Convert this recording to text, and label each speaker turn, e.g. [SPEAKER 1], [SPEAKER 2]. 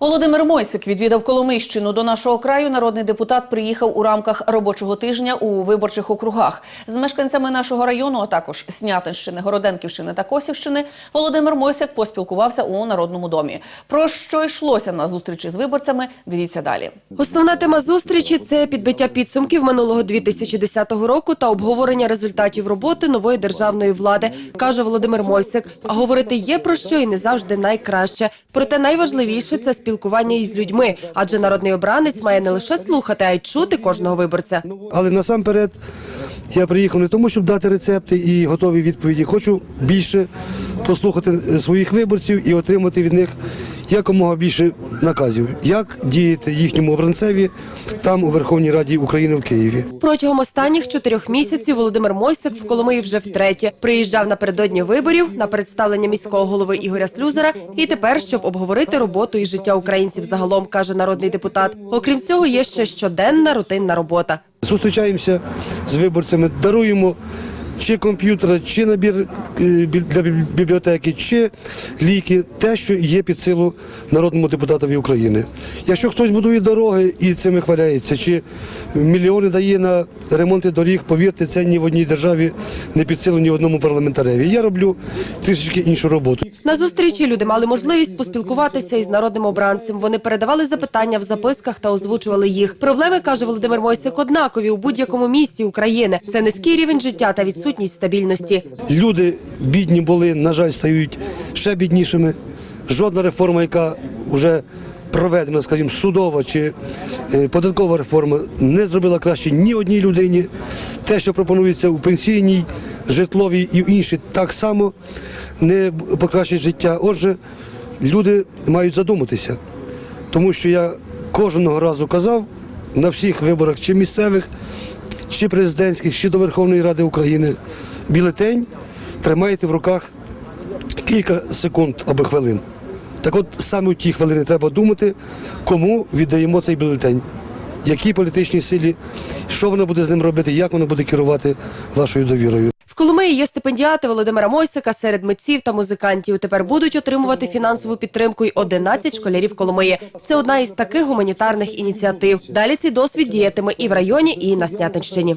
[SPEAKER 1] Володимир Мойсик відвідав Коломийщину. До нашого краю народний депутат приїхав у рамках робочого тижня у виборчих округах. З мешканцями нашого району, а також Снятинщини, Городенківщини та Косівщини, Володимир Мойсик поспілкувався у Народному домі. Про що йшлося на зустрічі з виборцями, дивіться далі.
[SPEAKER 2] Основна тема зустрічі це підбиття підсумків минулого 2010 року та обговорення результатів роботи нової державної влади, каже Володимир Мойсик. А говорити є про що і не завжди найкраще. Проте найважливіше це спілкування із людьми, адже народний обранець має не лише слухати, а й чути кожного виборця.
[SPEAKER 3] Але насамперед я приїхав не тому, щоб дати рецепти і готові відповіді. Хочу більше послухати своїх виборців і отримати від них якомога більше наказів, як діяти їхньому обранцеві там у Верховній Раді України в Києві.
[SPEAKER 2] Протягом останніх чотирьох місяців Володимир Мойсик в Коломиї вже втретє. Приїжджав напередодні виборів на представлення міського голови Ігоря Слюзера і тепер, щоб обговорити роботу і життя українців загалом, каже народний депутат. Окрім цього, є ще щоденна рутинна робота.
[SPEAKER 3] Зустрічаємося з виборцями, даруємо чи комп'ютер, чи набір е, для бібліотеки, чи ліки, те, що є під силу народному депутатові України. Якщо хтось будує дороги і цим хваляється, чи мільйони дає на ремонти доріг, повірте, це ні в одній державі не під силу ні одному парламентареві. Я роблю трішечки іншу роботу.
[SPEAKER 2] На зустрічі люди мали можливість поспілкуватися із народним обранцем. Вони передавали запитання в записках та озвучували їх. Проблеми каже Володимир Мойсик однакові у будь-якому місті України. Це низький рівень життя та відсутність стабільності.
[SPEAKER 3] Люди бідні були, на жаль, стають ще біднішими. Жодна реформа, яка вже проведена, скажімо, судова чи е, податкова реформа, не зробила краще ні одній людині. Те, що пропонується у пенсійній, житловій і іншій, так само не покращить життя. Отже, люди мають задуматися, тому що я кожного разу казав на всіх виборах, чи місцевих, чи президентських, чи до Верховної Ради України, бюлетень тримаєте в руках кілька секунд або хвилин. Так от саме у ті хвилини треба думати, кому віддаємо цей бюлетень, якій політичній силі, що вона буде з ним робити, як вона буде керувати вашою довірою.
[SPEAKER 2] Коломиї є стипендіати Володимира Мойсика серед митців та музикантів. Тепер будуть отримувати фінансову підтримку й 11 школярів Коломиї. Це одна із таких гуманітарних ініціатив. Далі цей досвід діятиме і в районі, і на Снятинщині.